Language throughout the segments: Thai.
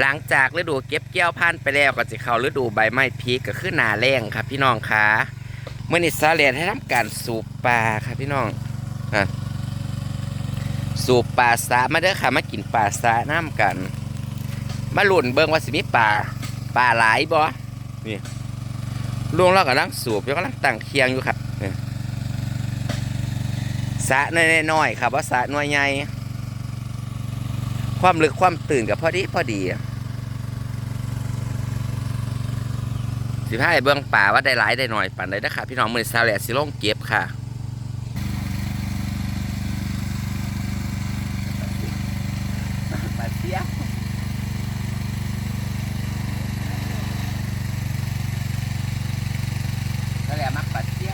หลังจากฤดูเก็บเกี่ยวพันธุ์ไปแล้วก็จะเข้าฤดูใบไม้ผลิก็คือหนาแรงครับ พี่น้องคะเมื่อนี้ซาเลียนให้ทำการสูบปลาครับพี่น้องอะสูบปลาสามาเด้อค่ะมากินปลาสาน้ำกัน มาลุ่นเบิ่งว่าสิมีปลาปลาหลายบ่นี่ลุงเรากำลังสูบอยู่กำลังตั้งเคียงอยู่ครับนี่ สระน้อยๆครับว่าสระน้อยใหญ่ความลึกความตื่นกับพอดีพอดีอะสิพายเบื้องป่าว่าได้หลายได้หน่อยปั่นได้นะครับพี่น้องมือซาแหลสิลงเก็บค่ะปลาเสียซาแหลมักปลาเสีย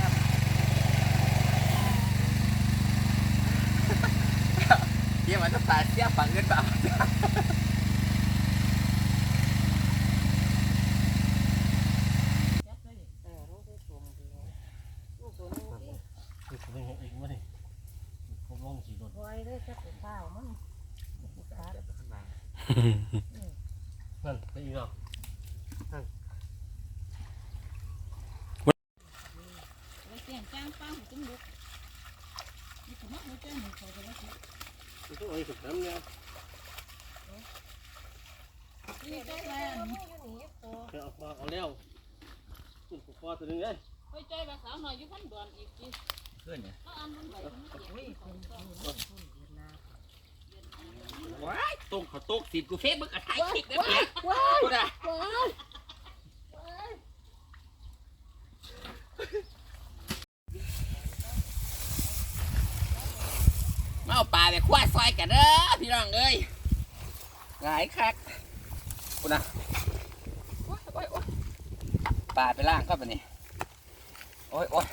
เยี่ยมันจะปลาเสียฝังเงินเปล่าคือผมไม่เองไม่ได้ผมลงขี่รถไว้เลยจะเป็นข้าวมั้งนั่นไปอีกแล้วไว้เสียงจ้างป้าหูจมูกนี่ขมักหัวใจหมูเขาจะว่าสิมัน ต้องเอาอีกน้ำเนี่ยนี่ใจแรงเอามาเอาแล้วคุณพ่อตัวนึงไงไว้ใจภาษาหน่อยยู่พันดอนอีกทีเพื่อนเนี่ยเขาอันมันไงของเขาว้ายตรงเขาตกสิกูเฟซบุ๊กอะถ่ายคลิปได้ไหมกูได้มา เอาปลาไปคว้าซอยกันเด้อพี่น้องเอ้ยหลายคักคุณนะปลาไปล่างครับอันนี้โอ้ยโอ้ย